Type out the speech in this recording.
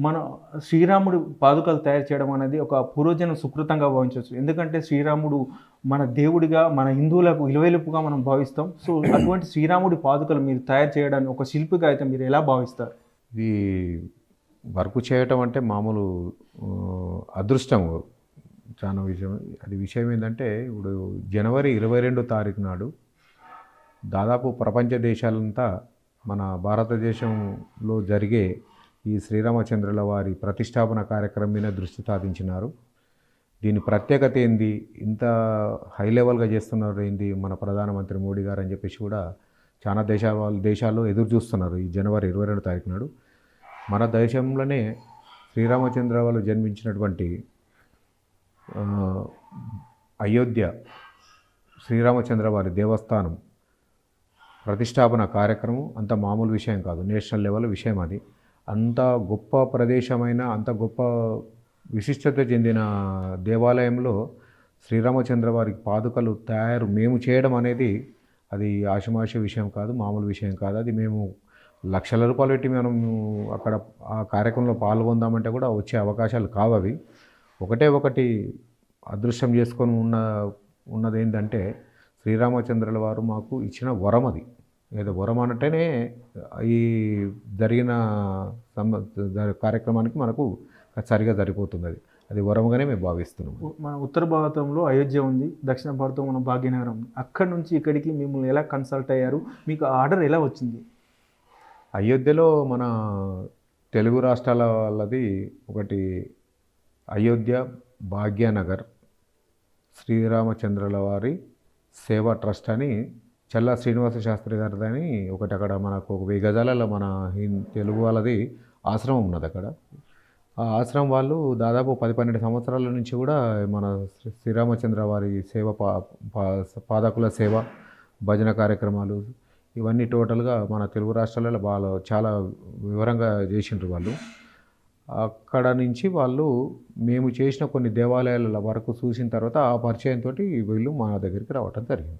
మన శ్రీరాముడు పాదుకలు తయారు చేయడం అనేది ఒక పూర్వజన సుకృతంగా భావించవచ్చు. ఎందుకంటే శ్రీరాముడు మన దేవుడిగా మన హిందువులకు ఇలవెలుపుగా మనం భావిస్తాం. సో అటువంటి శ్రీరాముడి పాదుకలు మీరు తయారు చేయడాన్ని ఒక శిల్పిగా అయితే మీరు ఎలా భావిస్తారు? ఇది వర్క్ చేయటం అంటే మామూలు అదృష్టం. చాలా విషయం. అది విషయం ఏంటంటే ఇప్పుడు జనవరి ఇరవై రెండు తారీఖు నాడు దాదాపు ప్రపంచ దేశాలంతా మన భారతదేశంలో జరిగే ఈ శ్రీరామచంద్రుల వారి ప్రతిష్టాపన కార్యక్రమం మీద దృష్టి సాధించినారు. దీని ప్రత్యేకత ఏంది? ఇంత హై లెవెల్గా చేస్తున్నారు ఏంది? మన ప్రధానమంత్రి మోడీ గారు అని చెప్పేసి కూడా చాలా దేశాల దేశాల్లో ఎదురు చూస్తున్నారు ఈ జనవరి ఇరవై రెండు తారీఖు నాడు. మన దేశంలోనే శ్రీరామచంద్ర వాళ్ళు జన్మించినటువంటి అయోధ్య శ్రీరామచంద్ర వారి దేవస్థానం ప్రతిష్టాపన కార్యక్రమం అంత మామూలు విషయం కాదు. నేషనల్ లెవెల్ విషయం అది. అంత గొప్ప ప్రదేశమైన అంత గొప్ప విశిష్టత చెందిన దేవాలయంలో శ్రీరామచంద్ర వారికి పాదుకలు తయారు మేము చేయడం అనేది అది ఆషమాష విషయం కాదు మామూలు విషయం కాదు. అది మేము లక్షల రూపాయలు పెట్టి మనం అక్కడ ఆ కార్యక్రమంలో పాల్గొందామంటే కూడా వచ్చే అవకాశాలు కావు అవి. ఒకటే ఒకటి అదృశ్యం చేసుకొని ఉన్న ఉన్నది ఏంటంటే శ్రీరామచంద్రుల వారు మాకు ఇచ్చిన వరం అది. ఏదో వరం అంటేనే ఈ జరిగిన కార్యక్రమానికి మనకు సరిగా సరిపోతుంది అది. అది వరంగానే మేము భావిస్తున్నాం. మన ఉత్తర భారతంలో అయోధ్య ఉంది దక్షిణ భారతం మన భాగ్యనగరం అక్కడి నుంచి ఇక్కడికి మిమ్మల్ని ఎలా కన్సల్ట్ అయ్యారు? మీకు ఆర్డర్ ఎలా వచ్చింది? అయోధ్యలో మన తెలుగు రాష్ట్రాల వాళ్ళది ఒకటి అయోధ్య భాగ్యనగర్ శ్రీరామచంద్రుల వారి సేవా ట్రస్ట్ అని చల్లా శ్రీనివాస శాస్త్రి గారిదని ఒకటి అక్కడ మనకు ఒక వెయ్యి గజాలలో మన హిం- తెలుగు వాళ్ళది ఆశ్రమం ఉన్నది అక్కడ. ఆ ఆశ్రమం వాళ్ళు దాదాపు పది పన్నెండు సంవత్సరాల నుంచి కూడా మన శ్రీ- శ్రీరామచంద్ర వారి సేవ పా పా- పాదకుల సేవ భజన కార్యక్రమాలు ఇవన్నీ టోటల్గా మన తెలుగు రాష్ట్రాలలో వాళ్ళు చాలా వివరంగా చేసిండ్రు వాళ్ళు. అక్కడ నుంచి వాళ్ళు మేము చేసిన కొన్ని దేవాలయాల వరకు చూసిన తర్వాత ఆ పరిచయంతో వీళ్ళు మా దగ్గరికి రావటం జరిగింది.